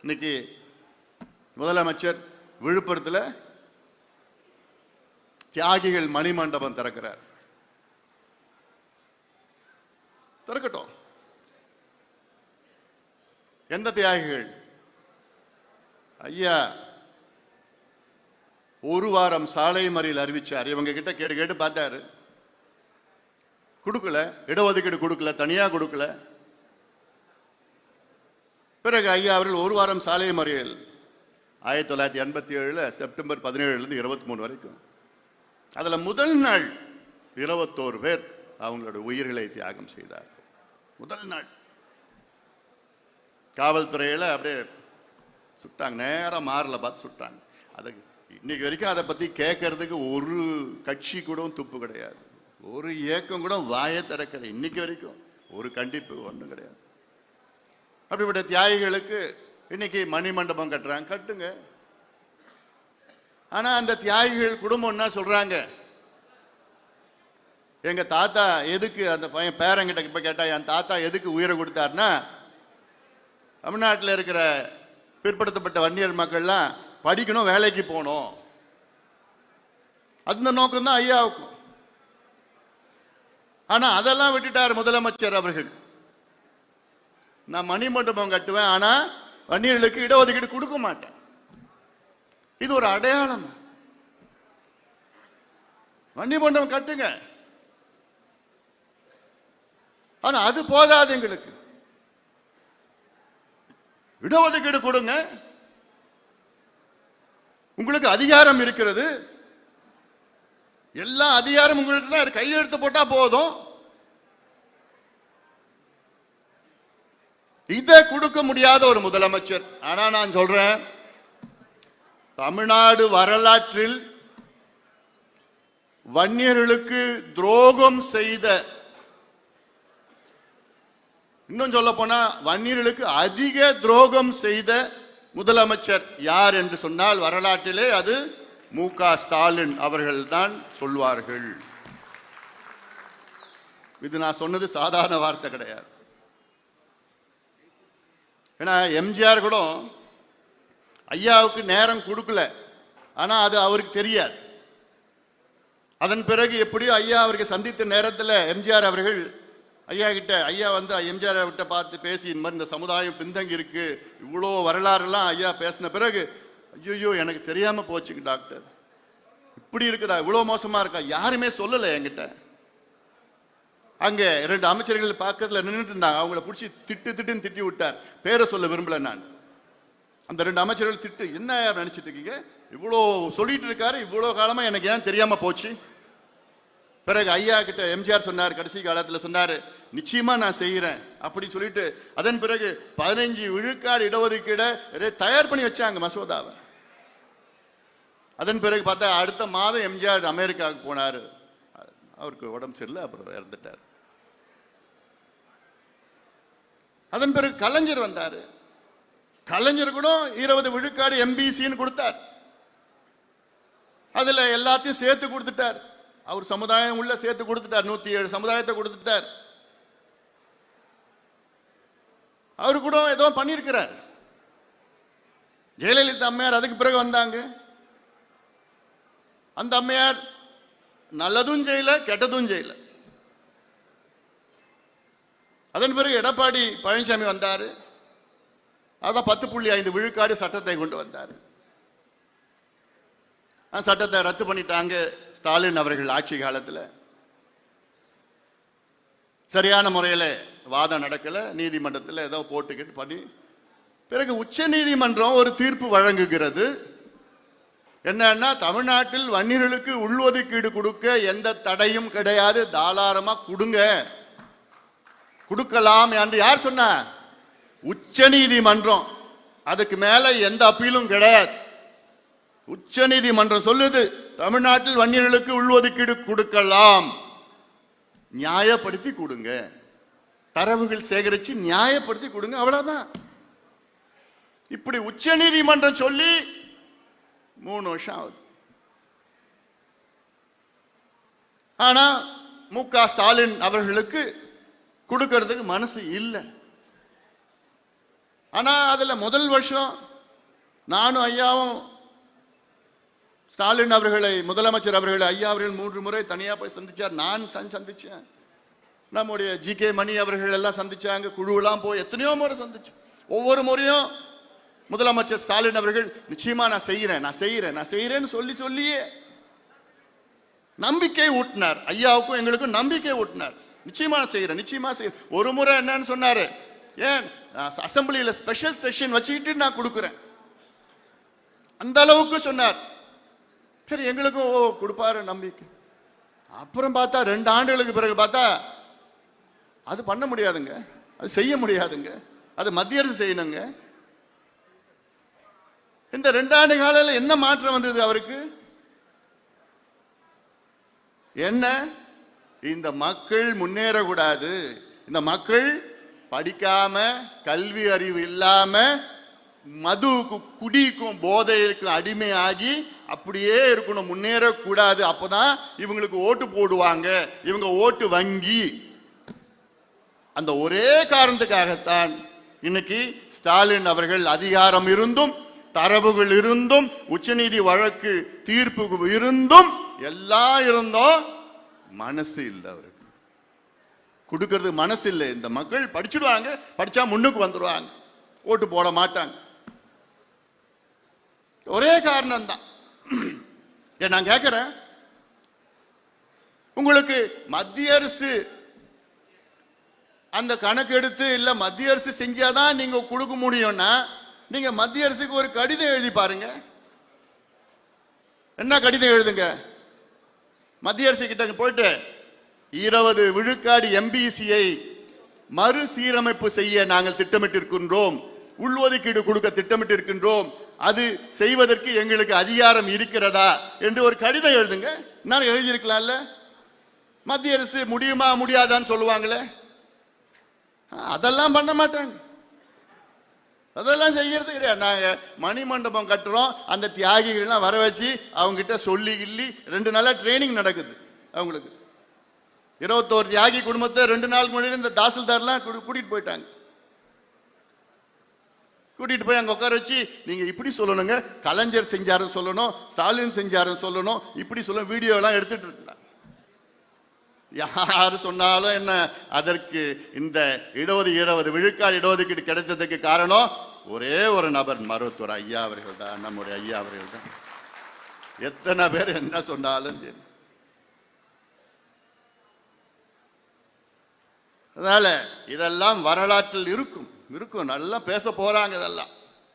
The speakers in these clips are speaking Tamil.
இன்னைக்கு முதலமைச்சர் விழுப்புரத்தில் தியாகிகள் மணிமண்டபம் திறக்கிறார். திறக்கட்டும். எந்த தியாகிகள்? ஐயா ஒரு வாரம் சாலை மறியல் அறிவிச்சார். இவங்க கிட்ட கேட்டு கேட்டு பார்த்தாரு. கொடுக்கல. இடஒதுக்கீடு கொடுக்கல. தனியா கொடுக்கல. பிறகு ஐயா அவர்கள் ஒரு வாரம் சாலை மறியல் ஆயிரத்தி தொள்ளாயிரத்தி எண்பத்தி ஏழுல செப்டம்பர் பதினேழுலேருந்து இருபத்தி மூணு வரைக்கும். அதுல முதல் நாள் இருபத்தோரு பேர் அவங்களோட உயிர்களை தியாகம் செய்தார்கள். முதல் நாள். காவல்துறையில அப்படியே சுட்டாங்க நேரா மாறல பார்த்து சுட்டாங்க. அதை இன்னைக்கு வரைக்கும் அதை பத்தி கேட்கறதுக்கு ஒரு கட்சி கூட துப்பு கிடையாது. ஒரு இயக்கம் கூட வாயை திறக்கலை. இன்னைக்கு வரைக்கும் ஒரு கண்டிப்பு ஒன்றும் கிடையாது. அப்படிப்பட்ட தியாகிகளுக்கு இன்னைக்கு மணிமண்டபம் கட்டுறாங்க. கட்டுங்க. ஆனா அந்த தியாகிகள் குடும்பம் என்ன சொல்றாங்க? எங்க தாத்தா எதுக்கு அந்த பையன் பேரங்கிட்ட இப்ப கேட்டா என் தாத்தா எதுக்கு உயிரை கொடுத்தாருன்னா தமிழ்நாட்டில் இருக்கிற பிற்படுத்தப்பட்ட வன்னியர் மக்கள்லாம் படிக்கணும் வேலைக்கு போகணும். அந்த நோக்கம் தான் ஐயாவுக்கும். ஆனா அதெல்லாம் விட்டுட்டார் முதலமைச்சர் அவர்கள். நான் மணிமண்டபம் கட்டுவேன் ஆனா வன்னியர்களுக்கு இடஒதுக்கீடு கொடுக்க மாட்டேன். இது ஒரு அடையாளம். மணிமண்டபம் கட்டுங்க. ஆனா அது போதாது எங்களுக்கு. இடஒதுக்கீடு கொடுங்க. உங்களுக்கு அதிகாரம் இருக்கிறது. எல்லா அதிகாரம் உங்களுக்கு தான் கையெழுத்து போட்டா போதும். இதை கொடுக்க முடியாத ஒரு முதலமைச்சர். ஆனா நான் சொல்றேன் தமிழ்நாடு வரலாற்றில் வன்னியர்களுக்கு துரோகம் செய்த இன்னும் சொல்ல போனா வன்னியர்களுக்கு அதிக துரோகம் செய்த முதலமைச்சர் யார் என்று சொன்னால் வரலாற்றிலே அது மு க ஸ்டாலின் அவர்கள் தான் சொல்வார்கள். இது நான் சொன்னது சாதாரண வார்த்தை கிடையாது. ஏன்னா எம்ஜிஆர் கூட ஐயாவுக்கு நேரம் கொடுக்கல. ஆனால் அது அவருக்கு தெரியாது. அதன் பிறகு எப்படியோ ஐயா அவருக்கு சந்தித்த நேரத்தில் எம்ஜிஆர் அவர்கள் ஐயா கிட்ட ஐயா வந்து எம்ஜிஆர் கிட்ட பார்த்து பேசி இந்த மாதிரி இந்த சமுதாயம் பின்தங்கி இருக்கு இவ்வளோ வரலாறுலாம் ஐயா பேசின பிறகு ஐயோ எனக்கு தெரியாமல் போச்சுங்க டாக்டர். இப்படி இருக்குதா? இவ்வளோ மோசமாக இருக்கா? யாருமே சொல்லலை என்கிட்ட. அங்கே ரெண்டு அமைச்சர்கள் பக்கத்துல நின்றுட்டு இருந்தாங்க. அவங்கள பிடிச்சி திட்டு திட்டுன்னு திட்டி விட்டார். பேரை சொல்ல விரும்பல நான். அந்த ரெண்டு அமைச்சர்கள் திட்டு என்ன யார் நினைச்சிட்டு இருக்கீங்க? இவ்வளோ சொல்லிட்டு இருக்காரு இவ்வளோ காலமாக எனக்கு ஏன் தெரியாமல் போச்சு? பிறகு ஐயா கிட்ட எம்ஜிஆர் சொன்னார் கடைசி காலத்தில் சொன்னார் நிச்சயமா நான் செய்கிறேன் அப்படி சொல்லிட்டு அதன் பிறகு பதினைஞ்சு விழுக்காடு இடஒதுக்கீட தயார் பண்ணி வச்சாங்க மசோதாவை. அதன் பிறகு பார்த்தா அடுத்த மாதம் எம்ஜிஆர் அமெரிக்காவுக்கு போனார். அவருக்கு உடம்பு சரியில்லை அப்புறம் இறந்துட்டார். அதன் பிறகு கலைஞர் வந்தாரு. கலைஞர் கூட இருபது விழுக்காடு எம்பிசின்னு கொடுத்தார். அதுல எல்லாத்தையும் சேர்த்து கொடுத்துட்டார். அவர் சமுதாயம் உள்ள சேர்த்து கொடுத்துட்டார். நூத்தி ஏழு சமுதாயத்தை கொடுத்துட்டார். அவரு கூட ஏதோ பண்ணியிருக்கிறார். ஜெயலலிதா அம்மையார் அதுக்கு பிறகு வந்தாங்க. அந்த அம்மையார் நல்லதும் செய்யல கெட்டதும் செய்யல. அதன் பிறகு எடப்பாடி பழனிசாமி வந்தார். அதான் பத்து புள்ளி ஐந்து விழுக்காடு சட்டத்தை கொண்டு வந்தார். சட்டத்தை ரத்து பண்ணிட்டாங்க ஸ்டாலின் அவர்கள் ஆட்சி காலத்தில். சரியான முறையில் வாதம் நடக்கலை. நீதிமன்றத்தில் ஏதோ போட்டுக்கிட்டு பண்ணி பிறகு உச்ச நீதிமன்றம் ஒரு தீர்ப்பு வழங்குகிறது. என்னன்னா தமிழ்நாட்டில் வன்னியர்களுக்கு உள்ஒதுக்கீடு கொடுக்க எந்த தடையும் கிடையாது. தாராளமாக கொடுங்க. கொடுக்கலாம் என்று யார் சொன்ன? உச்ச நீதிமன்றம் அதுக்கு மேல எந்த அப்பீலும் கிடையாது. உச்ச நீதிமன்றம் சொல்லுது தமிழ்நாட்டில் வன்னியர்களுக்கு உள்ஒதுக்கீடு கொடுக்கலாம். நியாயப்படுத்தி கொடுங்க. தரவுகள் சேகரிச்சு நியாயப்படுத்தி கொடுங்க அவ்வளவுதான். இப்படி உச்ச நீதிமன்றம் சொல்லி மூணு வருஷம் ஆகுது. ஆனா மு க ஸ்டாலின் அவர்களுக்கு கொடுக்கறதுக்கு மனசு இல்லை. ஆனால் அதில் முதல் வருஷம் நானும் ஐயாவும் ஸ்டாலின் அவர்களை முதலமைச்சர் அவர்களை ஐயா அவர்கள் மூன்று முறை தனியாக போய் சந்தித்தார் நான் சந்தித்தேன் நம்முடைய ஜி கே மணி அவர்கள் எல்லாம் சந்தித்தாங்க குழுவெல்லாம் போய் எத்தனையோ முறை சந்திச்சோம். ஒவ்வொரு முறையும் முதலமைச்சர் ஸ்டாலின் அவர்கள் நிச்சயமாக நான் செய்கிறேன் நான் செய்கிறேன் நான் செய்கிறேன்னு சொல்லி சொல்லியே நம்பிக்கை ஊட்டினார். ஐயாவுக்கும் எங்களுக்கும் நம்பிக்கை ஊட்டினார். நிச்சயமா செய்கிறேன் நிச்சயமா செய்யறேன். ஒரு முறை என்னன்னு சொன்னாரு ஏன் அசம்பிளியில ஸ்பெஷல் செஷன் வச்சுக்கிட்டு நான் கொடுக்குறேன். அந்த அளவுக்கு சொன்னார். சரி எங்களுக்கும் ஓ கொடுப்பாரு நம்பிக்கை. அப்புறம் பார்த்தா ரெண்டு ஆண்டுகளுக்கு பிறகு பார்த்தா அது பண்ண முடியாதுங்க. அது செய்ய முடியாதுங்க. அது மத்திய அரசு செய்யணுங்க. இந்த ரெண்டாண்டு காலையில் என்ன மாற்றம் வந்தது அவருக்கு? என்ன? இந்த மக்கள் முன்னேறக்கூடாது. இந்த மக்கள் படிக்காம கல்வி அறிவு இல்லாம மதுவுக்கும் குடிக்கும் போதைக்கும் அடிமையாகி அப்படியே இருக்கணும். முன்னேறக்கூடாது. அப்பதான் இவங்களுக்கு ஓட்டு போடுவாங்க. இவங்க ஓட்டு வங்கி. அந்த ஒரே காரணத்துக்காகத்தான் இன்னைக்கு ஸ்டாலின் அவர்கள் அதிகாரம் இருந்தும் தரவுகள் இருந்தும் உச்சநீதி வழக்கு தீர்ப்பு இருந்தும் எல்லாம் இருந்தோம் மனசு இல்லை அவருக்கு. கொடுக்கறது மனசு இல்லை. இந்த மக்கள் படிச்சுடுவாங்க படிச்சா முன்னுக்கு வந்துடுவாங்க ஓட்டு போட மாட்டாங்க. ஒரே காரணம் தான் ஏன் நான் கேட்கிறேன் உங்களுக்கு மத்திய அரசு அந்த கணக்கு எடுத்து இல்ல மத்திய அரசு செஞ்சாதான் நீங்க கொடுக்க முடியும்னா நீங்க மத்திய அரசுக்கு ஒரு கடிதம் எழுதி பாருங்க. என்ன கடிதம் எழுதுங்க? மத்திய அரசு கிட்ட போயிட்டு இருபது விழுக்காடு எம்பிசியை மறுசீரமைப்பு செய்ய நாங்கள் திட்டமிட்டிருக்கின்றோம். உள்ஒதுக்கீடு கொடுக்க திட்டமிட்டிருக்கின்றோம். அது செய்வதற்கு எங்களுக்கு அதிகாரம் இருக்கிறதா? என்று ஒரு கடிதம் எழுதுங்க. நான் எழுதியிருக்கலாம்ல? மத்திய அரசு முடியுமா முடியாதான்னு சொல்லுவாங்களே. அதெல்லாம் பண்ண மாட்டாங்க. அதெல்லாம் செய்யறது கிடையாது. நாங்கள் மணிமண்டபம் கட்டுறோம். அந்த தியாகிகள்லாம் வர வச்சு அவங்ககிட்ட சொல்லி கிள்ளி ரெண்டு நாளாக ட்ரைனிங் நடக்குது அவங்களுக்கு. இருபத்தோரு தியாகி குடும்பத்தை ரெண்டு நாள் முன்னாடி இந்த தாசில்தார்லாம் கூட்டிகிட்டு போயிட்டாங்க. கூட்டிகிட்டு போய் அங்கே உட்கார வச்சு நீங்கள் இப்படி சொல்லணுங்க. கலைஞர் செஞ்சாருன்னு சொல்லணும். ஸ்டாலின் செஞ்சாருன்னு சொல்லணும். இப்படி சொல்ல வீடியோலாம் எடுத்துகிட்டு எடுத்துட்டு இருந்தாங்க. யார் சொன்னாலும் என்ன அதற்கு இந்த இடஒது இருபது விழுக்காடு இடஒதுக்கீடு கிடைத்ததுக்கு காரணம் ஒரே ஒரு நபர் மருத்துவர் ஐயா அவர்கள் தான் நம்முடைய ஐயா அவர்கள் தான் எத்தனை பேர் என்ன சொன்னாலும் சரி. அதனால இதெல்லாம் வரலாற்றில் இருக்கும். இருக்கும். நல்லா பேச போறாங்க இதெல்லாம்.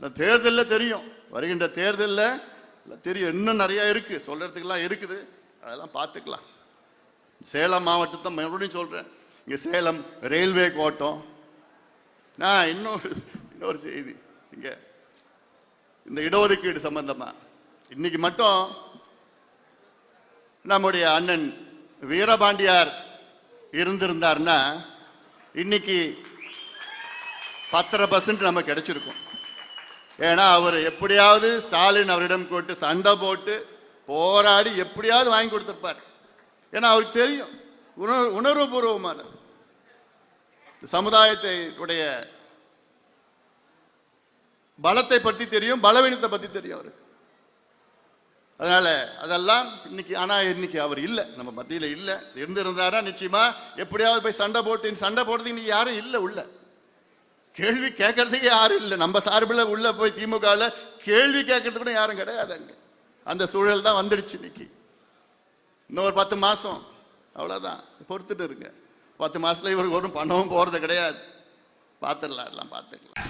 இந்த தேர்தலில் தெரியும். வருகின்ற தேர்தலில் தெரியும். இன்னும் நிறைய இருக்கு. சொல்றதுக்கெல்லாம் இருக்குது. அதெல்லாம் பார்த்துக்கலாம். சேலம் மாவட்டத்தை மறுபடியும் சொல்றேன். இங்கே சேலம் ரயில்வே கோட்டம். நான் இன்னொரு இன்னொரு செய்தி. இங்க. இந்த இடஒதுக்கீடு சம்பந்தமா. இன்னைக்கு மட்டும் நம்முடைய அண்ணன் வீரபாண்டியார் இருந்திருந்தார்னா இன்னைக்கு பத்தரை பர்சன்ட் நம்ம கிடைச்சிருக்கும். ஏன்னா அவர் எப்படியாவது ஸ்டாலின் அவரிடம் போட்டு சண்டை போட்டு போராடி எப்படியாவது வாங்கி கொடுத்துருப்பார். ஏன்னா அவருக்கு தெரியும். உணர்வு உணர்வுபூர்வமான சமுதாயத்தை உடைய பலத்தை பற்றி தெரியும் பலவீனத்தை பற்றி தெரியும் அவருக்கு. அதனால அதெல்லாம் இன்னைக்கு ஆனா இன்னைக்கு அவர் இல்லை நம்ம மத்தியில இல்லை. இருந்திருந்தாரா நிச்சயமா எப்படியாவது போய் சண்டை போட்டு சண்டை போடுறதுக்கு இன்னைக்கு யாரும் இல்லை உள்ள. கேள்வி கேட்கறதுக்கு யாரும் இல்லை. நம்ம சார்பில் உள்ள போய் திமுகவில் கேள்வி கேட்கறதுக்கு கூட யாரும் கிடையாது அங்கே. அந்த சூழல் தான் வந்துடுச்சு இன்னைக்கு. இன்னும் ஒரு பத்து மாசம் அவ்வளோதான் பொறுத்துட்டு இருங்க. பத்து மாசத்துல இவருக்கு ஒன்றும் பண்ணவும் போறது கிடையாது. பார்த்துடலாம் எல்லாம் பார்த்துக்கலாம்